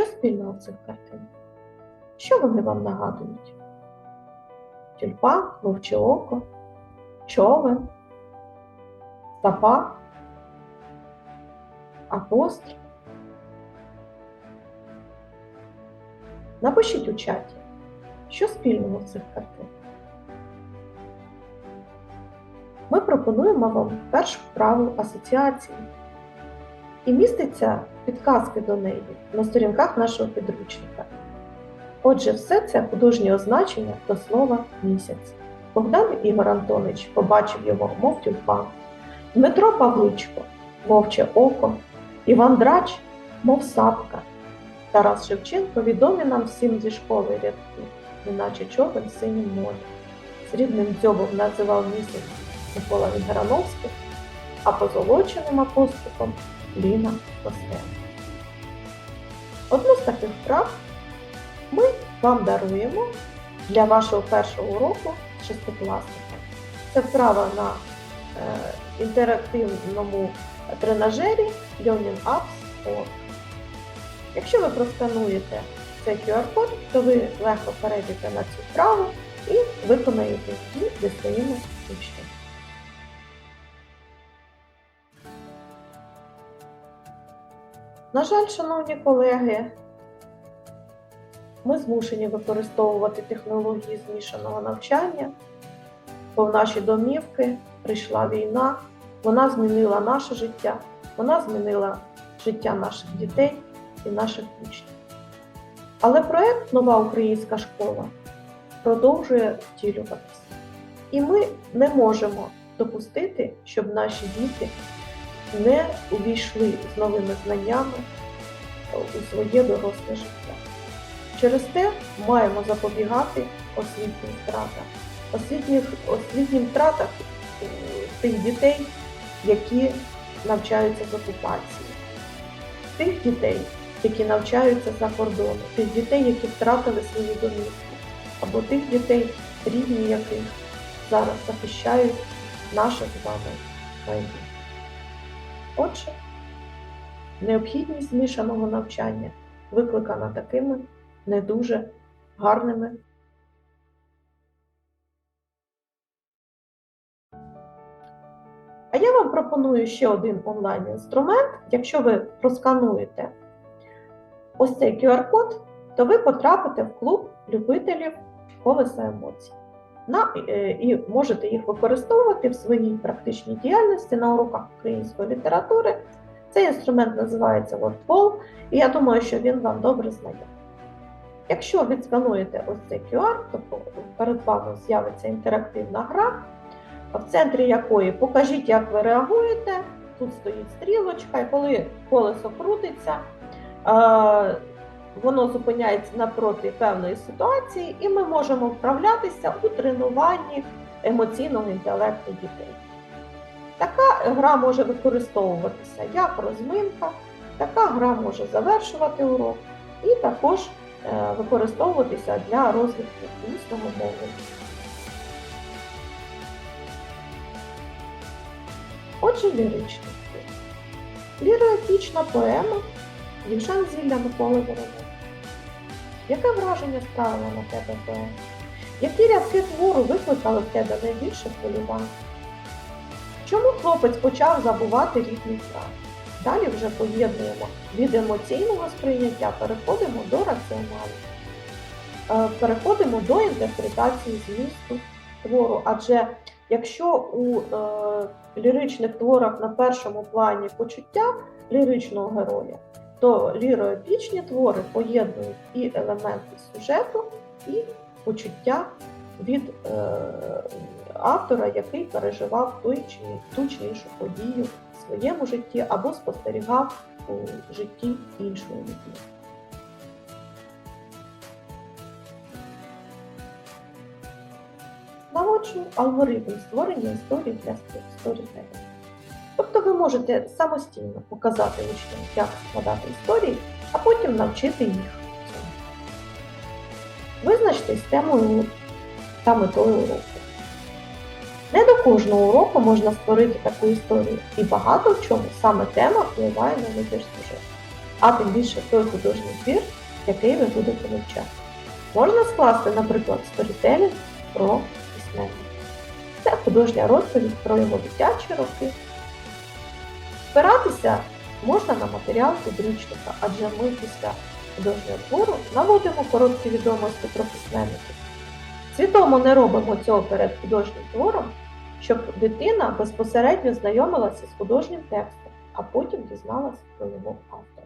Що спільного в цих картинах? Що вони вам нагадують? Тюльпан, вовче око, човен, стапа, апостроф. Напишіть у чаті, що спільного в цих картинах. Ми пропонуємо вам першу вправу асоціації. І міститься підказки до неї на сторінках нашого підручника. Отже, все це художнє означення до слова місяць. Богдан Ігор Антонович побачив його, мов тюльпан. Дмитро Павличко, мовче око, Іван Драч, мов сапка. Тарас Шевченко відомі нам всім зі школи рядки, неначе човен синім морі. Срібним дзьобом називав місяць Микола Вінграновський, а позолоченим апостолом Ліна Костенко. Одну з таких вправ ми вам даруємо для вашого першого уроку шестикласника. Це вправа на е, інтерактивному тренажері Learning Apps Org. Якщо ви проскануєте цей QR-код, то ви легко перейдете на цю вправу і виконаєте її зі своїми учнями. На жаль, шановні колеги, ми змушені використовувати технології змішаного навчання, бо в наші домівки прийшла війна, вона змінила наше життя, вона змінила життя наших дітей і наших учнів. Але проект Нова українська школа продовжує втілюватися. І ми не можемо допустити, щоб наші діти не увійшли з новими знаннями у своє доросле життя. Через те маємо запобігати освітнім втратам, освітніх, освітнім втратам е, тих дітей, які навчаються з окупації, тих дітей, які навчаються за кордоном, тих дітей, які втратили свої домівки, або тих дітей, рідні яких зараз захищають наше з вами майбутнє. Отже, необхідність змішаного навчання викликана такими не дуже гарними. А я вам пропоную ще один онлайн-інструмент. Якщо ви проскануєте ось цей QR-код, то ви потрапите в клуб любителів колеса емоцій. На, е, і можете їх використовувати в своїй практичній діяльності на уроках української літератури. Цей інструмент називається WordWall, і я думаю, що він вам добре знайомий. Якщо відскануєте ось цей QR, то перед вами з'явиться інтерактивна гра, в центрі якої покажіть, як ви реагуєте. Тут стоїть стрілочка, і коли колесо крутиться, воно зупиняється напроти певної ситуації, і ми можемо вправлятися у тренуванні емоційного інтелекту дітей. Така гра може використовуватися як розминка, така гра може завершувати урок і також використовуватися для розвитку усного мовлення. Отже, ліричний твір. Ліроепічна поема Дівчан зілля Миколи Воронова. Яке враження справила на тебе поема? Які рядки твору викликали в тебе найбільше хвилювання? Чому хлопець почав забувати рідний край? Далі вже поєднуємо від емоційного сприйняття, переходимо до раціоналу. Переходимо до інтерпретації змісту твору. Адже якщо у е, ліричних творах на першому плані почуття ліричного героя, то ліроепічні твори поєднують і елементи сюжету, і почуття від е, автора, який переживав той чи ту чи іншу подію в своєму житті або спостерігав у житті іншої людини. Наводжу алгоритм створення історії для сторітелінга. Можете самостійно показати учням, як складати історії, а потім навчити їх. Визначтесь темою та метою уроку. Не до кожного уроку можна створити таку історію, і багато в чому саме тема впливає на вибір сюжету. а тим більше той художній твір, який ви будете вивчати. Можна скласти, наприклад, сторітелінг про письменника. Це художня розповідь про його дитячі роки. Спиратися можна на матеріал підручника, адже ми після художнього твору наводимо короткі відомості про письменників. Свідомо не робимо цього перед художнім твором, щоб дитина безпосередньо знайомилася з художнім текстом, а потім дізналася про його автора.